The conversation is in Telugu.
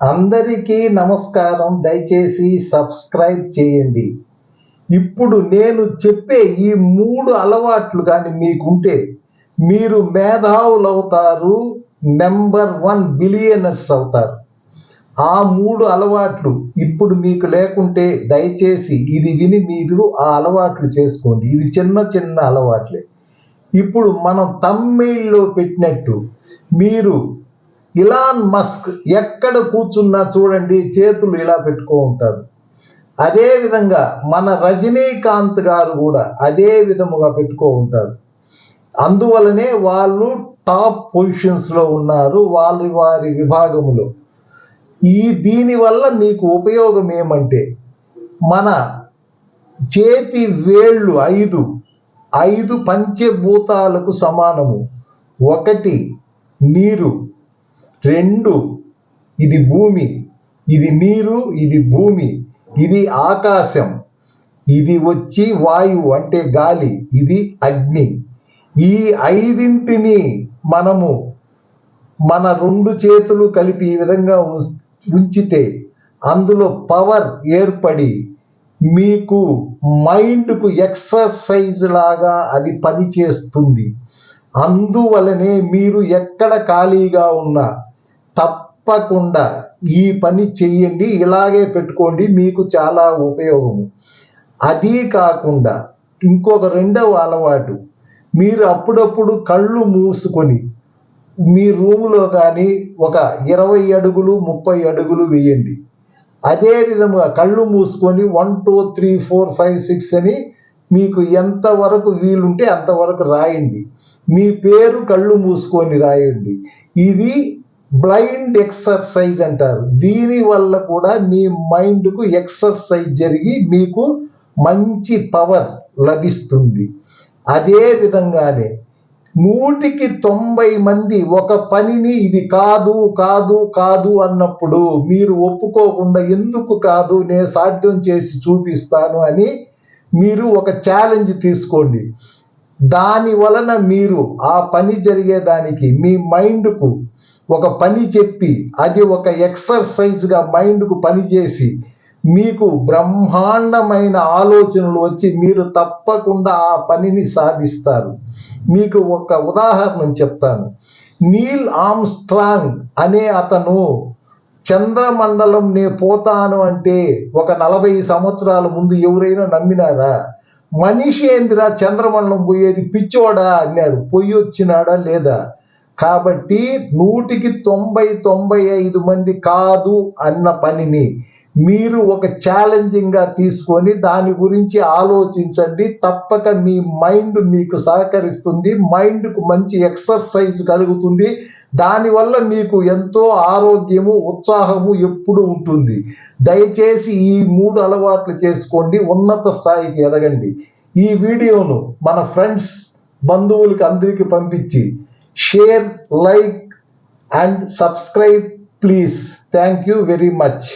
అందరికీ నమస్కారం. దయచేసి సబ్స్క్రైబ్ చేయండి. ఇప్పుడు నేను చెప్పే ఈ మూడు అలవాట్లు కానీ మీకుంటే మీరు మేధావులు అవుతారు నెంబర్ వన్ బిలియనర్స్ అవుతారు. ఆ మూడు అలవాట్లు ఇప్పుడు మీకు లేకుంటే దయచేసి ఇది విని మీరు ఆ అలవాట్లు చేసుకోండి. ఇది చిన్న చిన్న అలవాట్లే. ఇప్పుడు మనం తమ్మిళ్ళలో పెట్టినట్టు మీరు ఇలాన్ మస్క్ ఎక్కడ కూర్చున్నా చూడండి చేతులు ఇలా పెట్టుకో ఉంటారు. అదే విధంగా మన రజనీకాంత్ గారు కూడా అదే విధముగా పెట్టుకో ఉంటారు. అందువలనే వాళ్ళు టాప్ పొజిషన్స్లో ఉన్నారు వారి వారి విభాగములో. ఈ దీనివల్ల మీకు ఉపయోగం ఏమంటే మన చేతి వేళ్ళు ఐదు ఐదు పంచభూతాలకు సమానము. ఒకటి నీరు రెండు. ఇది భూమి ఇది నీరు ఇది భూమి ఇది ఆకాశం. ఇది వచ్చి వాయువు అంటే గాలి ఇది అగ్ని. ఈ ఐదింటిని మనము మన రెండు చేతులు కలిపి ఈ విధంగా ఉం- ఉంచితే అందులో పవర్ ఏర్పడి మీకు మైండ్కు ఎక్సర్సైజ్ లాగా అది పనిచేస్తుంది. అందువలనే మీరు ఎక్కడ ఖాళీగా ఉన్నా తప్పకుండా ఈ పని చెయ్యండి ఇలాగే పెట్టుకోండి మీకు చాలా ఉపయోగము. అది కాకుండా ఇంకొక రెండవ అలవాటు మీరు అప్పుడప్పుడు కళ్ళు మూసుకొని మీ రూములో కానీ ఒక ఇరవై అడుగులు ముప్పై అడుగులు వేయండి. అదే విధముగా కళ్ళు మూసుకొని one two three four five six అని మీకు ఎంతవరకు వీలుంటే అంతవరకు రాయండి. మీ పేరు కళ్ళు మూసుకొని రాయండి. ఇది బ్లైండ్ ఎక్సర్సైజ్ అంటారు. దీని వల్ల కూడా మీ మైండ్కు ఎక్సర్సైజ్ జరిగి మీకు మంచి పవర్ లభిస్తుంది. అదే విధంగానే నూటికి తొంభై మంది ఒక పనిని ఇది కాదు కాదు కాదు అన్నప్పుడు మీరు ఒప్పుకోకుండా ఎందుకు కాదు నేను సాధ్యం చేసి చూపిస్తాను అని మీరు ఒక ఛాలెంజ్ తీసుకోండి. దాని వలన మీరు ఆ పని జరిగేదానికి మీ మైండ్కు ఒక పని చెప్పి అది ఒక ఎక్సర్సైజ్గా మైండ్కు పనిచేసి మీకు బ్రహ్మాండమైన ఆలోచనలు వచ్చి మీరు తప్పకుండా ఆ పనిని సాధిస్తారు. మీకు ఒక ఉదాహరణ చెప్తాను. నీల్ ఆమ్స్ట్రాంగ్ అనే అతను చంద్రమండలం నే పోతాను అంటే ఒక నలభై సంవత్సరాల ముందు ఎవరైనా నమ్మినారా? మనిషి ఏందిరా చంద్రమండలం పోయేది పిచ్చోడా అన్నారు. పొయ్యి వచ్చినాడా లేదా? కాబట్టి నూటికి తొంభై తొంభై ఐదు మంది కాదు అన్న పనిని మీరు ఒక ఛాలెంజింగ్గా తీసుకొని దాని గురించి ఆలోచించండి. తప్పక మీ మైండ్ మీకు సహకరిస్తుంది. మైండ్కు మంచి ఎక్సర్సైజ్ కలుగుతుంది. దానివల్ల మీకు ఎంతో ఆరోగ్యము ఉత్సాహము ఎప్పుడు ఉంటుంది. దయచేసి ఈ మూడు అలవాట్లు చేసుకోండి. ఉన్నత స్థాయికి ఎదగండి. ఈ వీడియోను మన ఫ్రెండ్స్ బంధువులకి అందరికీ పంపించి share like and subscribe please thank you very much